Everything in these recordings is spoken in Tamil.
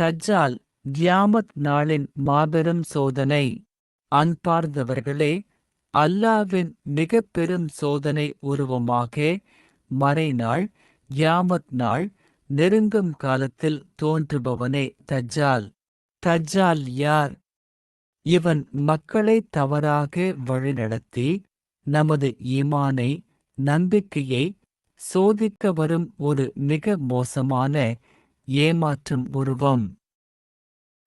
தஜ்ஜால் கியாமத் நாளின் மாபெரும் சோதனை. அன்பார்ந்தவர்களே அல்லாவின் மிக பெரும் சோதனை உருவமாக மறைநாள் கியாமத் நாள் நெருங்கும் காலத்தில் தோன்றுபவனே தஜ்ஜால். தஜ்ஜால் யார்? இவன் மக்களை தவறாக வழிநடத்தி நமது ஈமானை நம்பிக்கையை சோதிக்க வரும் ஒரு மிக மோசமான ஏமாற்றும் உருவம்.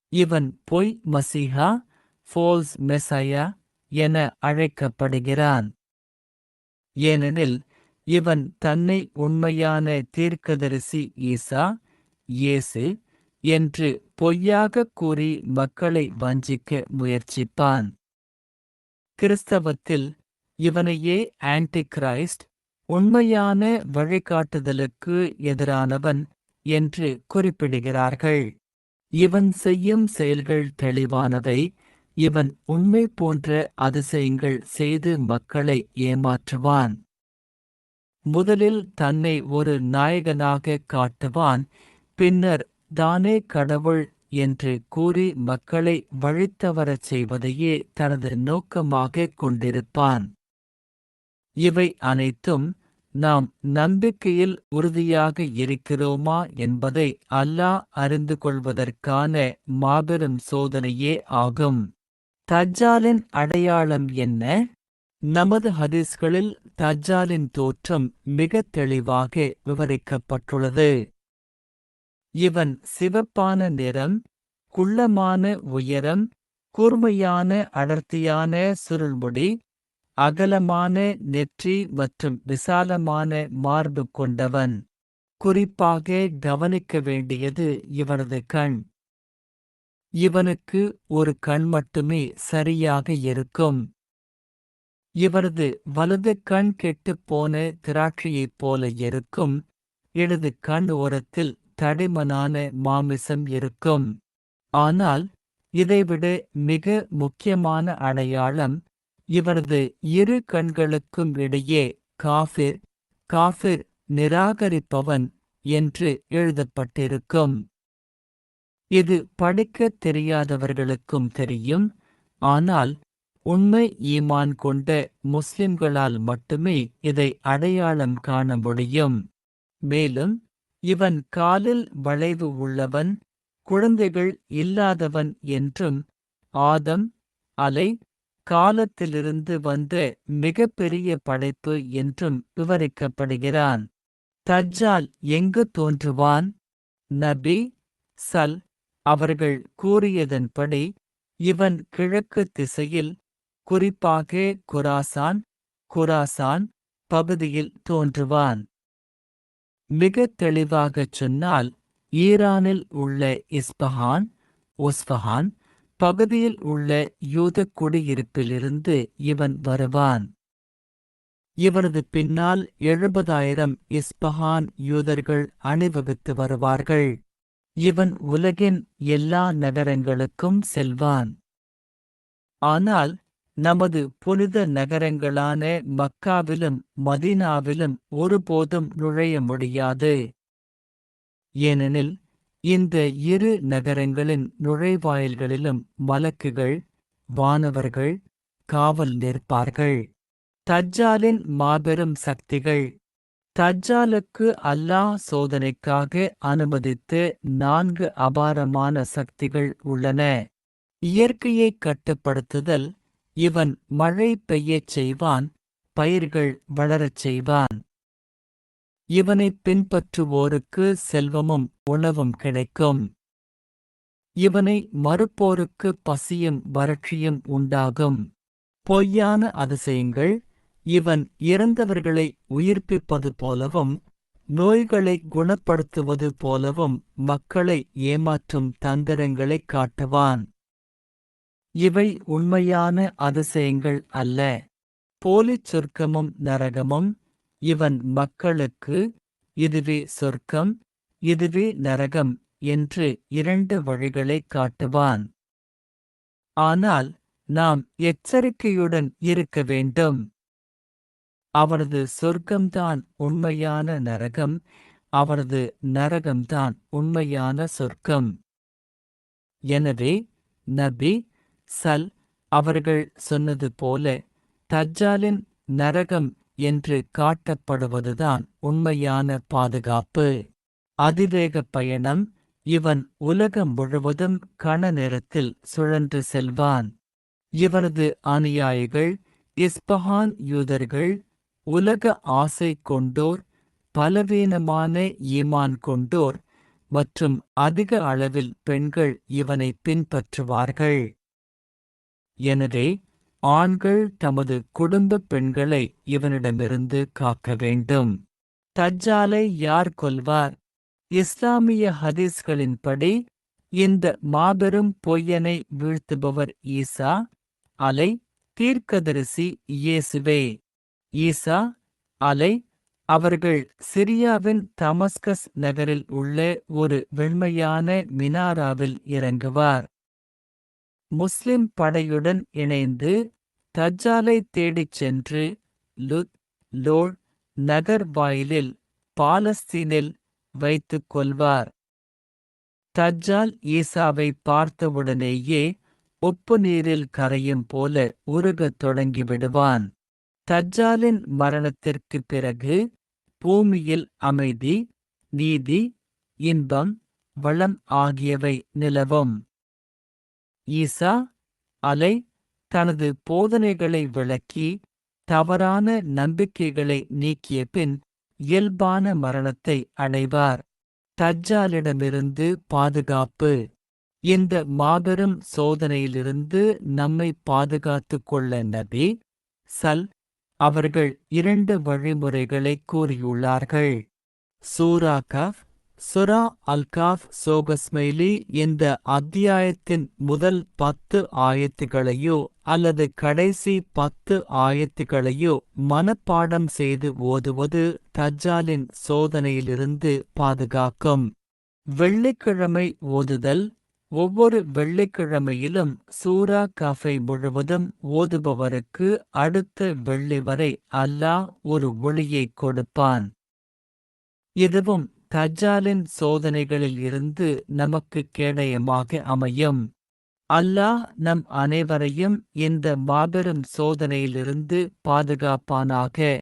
இவன் பொய் மசிஹா ஃபோல்ஸ் மெசையா என அழைக்கப்படுகிறான். ஏனெனில் இவன் தன்னை உண்மையான தீர்க்கதரிசி ஈசா இயேசு என்று பொய்யாகக் கூறி மக்களை வஞ்சிக்க முயற்சிப்பான். கிறிஸ்தவத்தில் இவனையே ஆன்டி கிரைஸ்ட் உண்மையான வழிகாட்டுதலுக்கு எதிரானவன் என்று குறிப்பிடுகிறார்கள். இவன் செய்யும் செயல்கள் தெளிவானதை இவன் உண்மை போன்ற அதிசயங்கள் செய்து மக்களை ஏமாற்றுவான். முதலில் தன்னை ஒரு நாயகனாக காட்டுவான். பின்னர் தானே கடவுள் என்று கூறி மக்களை வழித்தவரச் செய்வதையே தனது நோக்கமாக கொண்டிருப்பான். இவை அனைத்தும் நாம் நம்பிக்கையில் உறுதியாக இருக்கிறோமா என்பதை அல்லாஹ் அறிந்து கொள்வதற்கான மாபெரும் சோதனையே ஆகும். தஜ்ஜாலின் அடையாளம் என்ன? நமது ஹதீஸ்களில் தஜ்ஜாலின் தோற்றம் மிக தெளிவாக விவரிக்கப்பட்டுள்ளது. இவன் சிவப்பான நிறம் குள்ளமான உயரம் கூர்மையான அடர்த்தியான சுருள்முடி அகலமான நெற்றி மற்றும் விசாலமான மார்பு கொண்டவன். குறிப்பாக கவனிக்க வேண்டியது இவனது கண். இவனுக்கு ஒரு கண் மட்டுமே சரியாக இருக்கும். இவரது வலது கண் கெட்டுப் போன திராட்சையைப் போல இருக்கும். இடது கண் ஓரத்தில் தடிமனான மாமிசம் இருக்கும். ஆனால் இதைவிட மிக முக்கியமான அடையாளம் இவரது இரு கண்களுக்கும் இடையே காஃபிர் காஃபிர் நிராகரிப்பவன் என்று எழுதப்பட்டிருக்கும். இது படிக்கத் தெரியாதவர்களுக்கும் தெரியும். ஆனால் உண்மை ஈமான் கொண்ட முஸ்லிம்களால் மட்டுமே இதை அடையாளம் காண முடியும். மேலும் இவன் காலில் வளைவு உள்ளவன் குழந்தைகள் இல்லாதவன் என்றும் ஆதம் அலை காலத்திலிருந்து வந்த மிகப்பெரிய படைப்பு என்றும் விவரிக்கப்படுகிறான். தஜ்ஜால் எங்கு தோன்றுவான்? நபி சல் அவர்கள் கூறியதன்படி இவன் கிழக்கு திசையில் குறிப்பாக குராசான் குராசான் பகுதியில் தோன்றுவான். மிக தெளிவாகச் சொன்னால் ஈரானில் உள்ள இஸ்பஹான் ஒஸ்பஹான் பகுதியில் உள்ள யூத குடியிருப்பிலிருந்து இவன் வருவான். இவரது பின்னால் எழுபதாயிரம் இஸ்பஹான் யூதர்கள் அணிவகுத்து வருவார்கள். இவன் உலகின் எல்லா நகரங்களுக்கும் செல்வான். ஆனால் நமது புனித நகரங்களான மக்காவிலும் மதீனாவிலும் ஒருபோதும் நுழைய முடியாது. ஏனெனில் இந்த இரு நகரங்களின் நுழைவாயில்களிலும் மலக்குகள் வானவர்கள் காவல் நிற்பார்கள். தஜ்ஜாலின் மாபெரும் சக்திகள். தஜ்ஜாலுக்கு அல்லாஹ் சோதனைக்காக அனுமதித்து நான்கு அபாரமான சக்திகள் உள்ளன. இயற்கையை கட்டுப்படுத்துதல் இவன் மழை பெய்யச் செய்வான் பயிர்கள் வளரச் செய்வான். இவனைப் பின்பற்றுவோருக்கு செல்வமும் உணவும் கிடைக்கும். இவனை மறுப்போருக்கு பசியும் வறட்சியும் உண்டாகும். பொய்யான அதிசயங்கள் இவன் இறந்தவர்களை உயிர்ப்பிப்பது போலவும் நோய்களை குணப்படுத்துவது போலவும் மக்களை ஏமாற்றும் தந்திரங்களைக் காட்டுவான். இவை உண்மையான அதிசயங்கள் அல்ல. போலிச் சொர்க்கமும் நரகமும் இவன் மக்களுக்கு இதுவே சொர்க்கம் இதுவே நரகம் என்று இரண்டு வழிகளைக் காட்டுவான். ஆனால் நாம் எச்சரிக்கையுடன் இருக்க வேண்டும். அவரது சொர்க்கம்தான் உண்மையான நரகம் அவரது நரகம்தான் உண்மையான சொர்க்கம். எனவே நபி சல் அவர்கள் சொன்னது போல தஜ்ஜாலின் நரகம் என்று காட்டப்படுவதுதான் உண்மையான பாதுகாப்பு. அதிவேக பயணம். இவன் உலகம் முழுவதும் கன நேரத்தில் சுழன்று செல்வான். இவரது அநியாயிகள் இஸ்பஹான் யூதர்கள் உலக ஆசை கொண்டோர் பலவீனமான ஈமான் கொண்டோர் மற்றும் அதிக அளவில் பெண்கள் இவனை பின்பற்றுவார்கள். எனவே ஆண்கள் தமது குடும்ப பெண்களை இவனிடமிருந்து காக்க வேண்டும். தஜ்ஜாலை யார் கொல்வார்? இஸ்லாமிய ஹதீஸ்களின்படி இந்த மாபெரும் பொய்யனை வீழ்த்துபவர் ஈசா அலை தீர்க்கதரிசி இயேசுவே. ஈசா அலை அவர்கள் சிரியாவின் தமஸ்கஸ் நகரில் உள்ள ஒரு வெண்மையான மினாராவில் இறங்குவார். முஸ்லிம் படையுடன் இணைந்து தஜ்ஜாலை தேடிச் சென்று லுத் லோல் நகர் வாயிலில் பாலஸ்தீனில் வைத்துக் கொள்வார். தஜ்ஜால் ஈசாவை பார்த்தவுடனேயே உப்பு நீரில் கரையும் போல உருகத் தொடங்கிவிடுவான். தஜ்ஜாலின் மரணத்திற்குப் பிறகு பூமியில் அமைதி நீதி இன்பம் வளம் ஆகியவை நிலவும். ஈசா அலை தனது போதனைகளை விளக்கி தவறான நம்பிக்கைகளை நீக்கிய பின் இயல்பான மரணத்தை அடைவார். தஜ்ஜாலிடமிருந்து பாதுகாப்பு. இந்த மாபெரும் சோதனையிலிருந்து நம்மை பாதுகாத்துக் கொள்ள நபி சல் அவர்கள் இரண்டு வழிமுறைகளை கூறியுள்ளார்கள். சூரா கஃப் சுரா அல்காஃப் சோகஸ்மைலி இந்த அத்தியாயத்தின் முதல் பத்து ஆயத்துகளையோ அல்லது கடைசி பத்து ஆயத்துகளையோ மனப்பாடம் செய்து ஓதுவது தஜ்ஜாலின் சோதனையிலிருந்து பாதுகாக்கும். வெள்ளிக்கிழமை ஓதுதல். ஒவ்வொரு வெள்ளிக்கிழமையிலும் சூரா கஃபை முழுவதும் ஓதுபவருக்கு அடுத்த வெள்ளி வரை அல்லாஹ் ஒரு ஒளியைக் கொடுப்பான். இதுவும் தஜாலின் சோதனைகளில் இருந்து நமக்கு கேடயமாக அமையும். அல்லாஹ் நம் அனைவரையும் இந்த மாபெரும் சோதனையிலிருந்து பாதுகாப்பானாக.